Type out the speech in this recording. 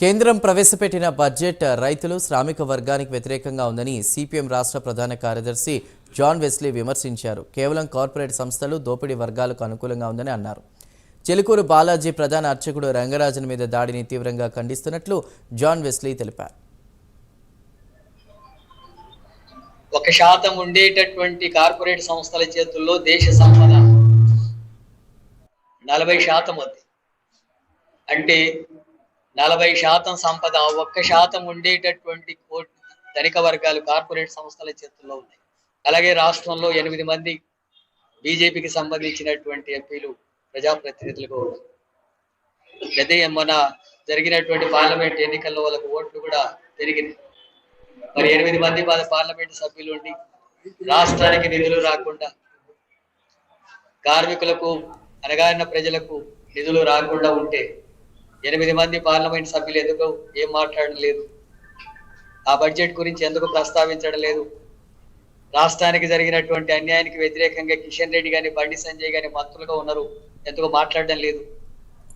కేంద్రం ప్రవేశపెట్టిన బడ్జెట్ రైతులు శ్రామిక వర్గానికి వ్యతిరేకంగా ఉందని సిపిఎం రాష్ట్ర ప్రధాన కార్యదర్శి జాన్ వెస్లీ విమర్శించారు. కేవలం కార్పొరేట్ సంస్థలు దోపిడీ వర్గాలకు అనుకూలంగా ఉందని అన్నారు. చెలుకూరు బాలాజీ ప్రధాన అర్చకుడు రంగరాజన్ మీద దాడిని తీవ్రంగా ఖండిస్తున్నట్లు జాన్ వెస్లీ తెలిపారు. ఒక శాతం ఉండేటటువంటి కార్పొరేట్ సంస్థల చేతుల్లో దేశ సంపద నలభై శాతం ఉంది. అంటే నలభై శాతం సంపద ఒక్క శాతం ఉండేటటువంటి కోటి ధనిక వర్గాలు కార్పొరేట్ సంస్థల చేతుల్లో ఉన్నాయి. అలాగే రాష్ట్రంలో ఎనిమిది మంది బీజేపీకి సంబంధించినటువంటి ఎంపీలు ప్రజాప్రతినిధులుగా ఉన్నారు. అదే మన జరిగినటువంటి పార్లమెంట్ ఎన్నికల్లో వాళ్ళకు ఓట్లు కూడా పెరిగినాయి. మరి ఎనిమిది మంది పార్లమెంట్ సభ్యులు ఉండి రాష్ట్రానికి నిధులు రాకుండా కార్మికులకు అనగారిన ప్రజలకు నిధులు రాకుండా ఉంటే ఎనిమిది మంది పార్లమెంట్ సభ్యులు ఎందుకు? ఏం మాట్లాడడం లేదు. ఆ బడ్జెట్ గురించి ఎందుకు ప్రస్తావించడం లేదు? రాష్ట్రానికి జరిగినటువంటి అన్యాయానికి వ్యతిరేకంగా కిషన్ రెడ్డి గాని బండి సంజయ్ గాని మంత్రులుగా ఉన్నారు. ఎందుకు మాట్లాడడం లేదు?